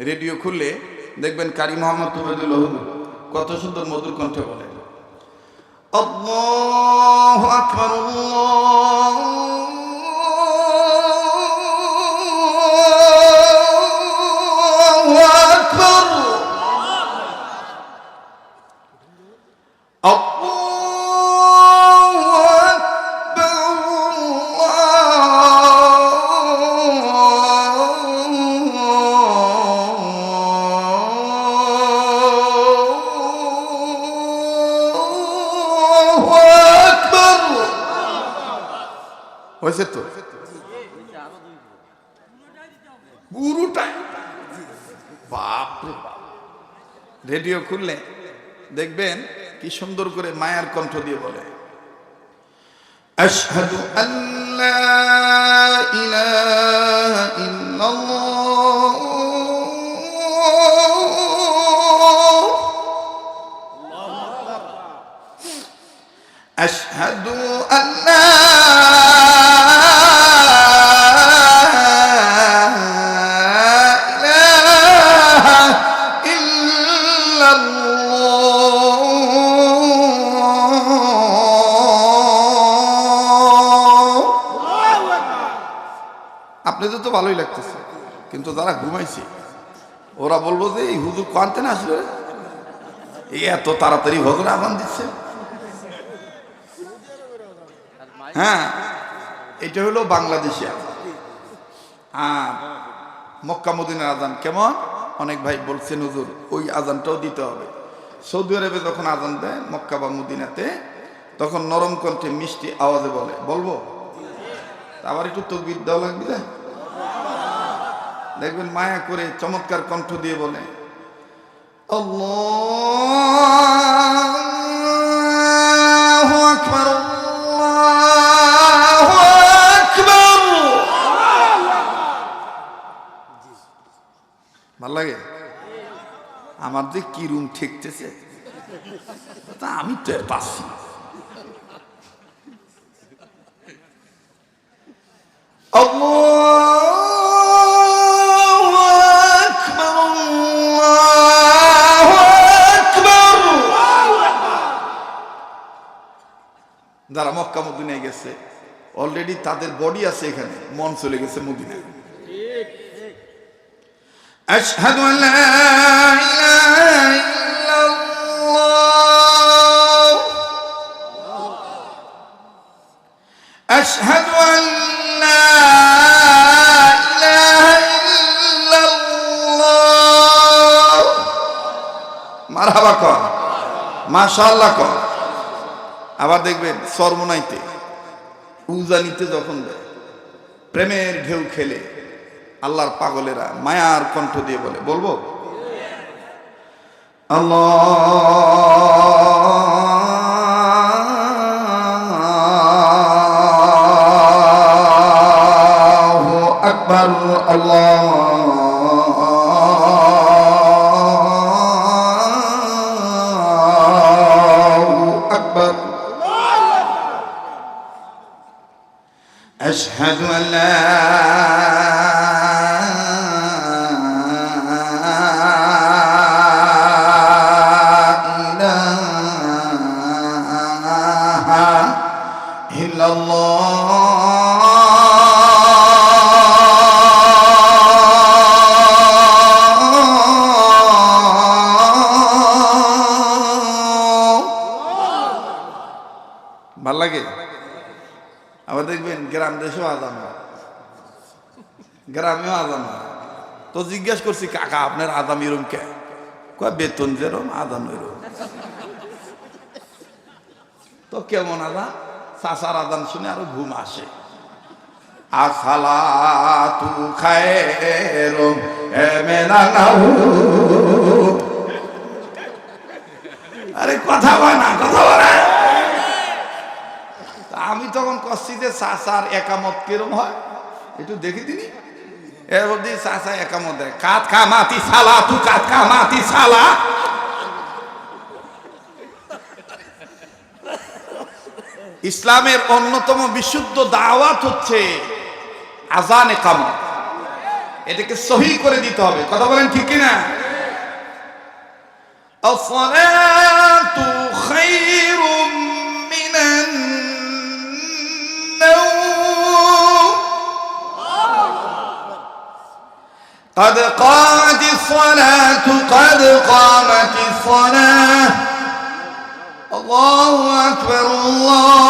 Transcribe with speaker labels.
Speaker 1: Radio খুললে দেখবেন কারি মোহাম্মদ তুবেদুল কত সুন্দর মধুর কণ্ঠে বলে আল্লাহু আকবার আল্লাহু হয়েছে তো রেডিও খুললে দেখবেন কি সুন্দর করে মায়ার কণ্ঠ দিয়ে বলে। আশহাদু আল্লা ইলাহা ইল্লাল্লাহ। আশহাদু আল্লাহ আপনাদের তো ভালোই লাগতেছে। কিন্তু যারা ঘুমাইছে, ওরা বলব যে, এই হুজুর কোয়ান্তে না আসলে এই এত তাড়াতাড়ি ভগবান আহ্বান দিচ্ছে। হ্যাঁ এটা হলো বাংলাদেশি আজান। আর মক্কা মদিনার আজান কেমন? অনেক ভাই বলছেন, হুজুর, ওই আজানটাও দিতে হবে। সৌদি আরবে যখন আজান দেয়, মক্কা বা মদিনাতে, তখন নরম কণ্ঠে মিষ্টি আওয়াজে বলে। বলব? আবার একটু তকবির দেওয়া লাগবে? দেখবেন মায়া করে চমৎকার কণ্ঠ দিয়ে বলে ভালো লাগে? আমার যে কি রুম ঠেকতেছে, তা আমি টের পাচ্ছি যারা মক্কা মদিনায় গেছে অলরেডি তাদের বডি আছে এখানে মন চলে গেছে মদিনায় أشهد أن لا إله إلا الله أشهد أن لا إله إلا الله মারহাবা কর মাশাআল্লাহ কর আবার দেখবেন সরমনাইতে উজানিতে যখন প্রেমের ঢেউ খেলে আল্লাহর পাগলেরা মায়ার কণ্ঠ দিয়ে বলে, বলব? আল্লাহু আকবার, আল্লাহু أشهد أن لا إله إلا الله ভাল লাগে আবার দেখবেন গ্রাম দেশেও হয় গ্রামেও হয় তো জিজ্ঞেস করছি, কাকা, আপনার আদাম এরম কে? বেতন যেরম আদান এরম তো কেমন আদান চাষার আদান শুনে আরও ঘুম আসে। আসালা তু এমেনানাহু আরে কথা বয় না, কথা বলে। আমি তখন কষছি যে চাষার একামত কিরম হয় একটু দেখি দিনি এর মধ্যে চাষা একামত দেয় কাত খা মাতি সালা তু কাত খা মাতি সালা ইসলামের অন্যতম বিশুদ্ধ দাওয়াত হচ্ছে আজান একামত এটাকে সহি করে দিতে হবে কথা বলেন ঠিক কিনা الصلاة خير قد قامت الصلاة قد قامت الصلاة. الله أكبر الله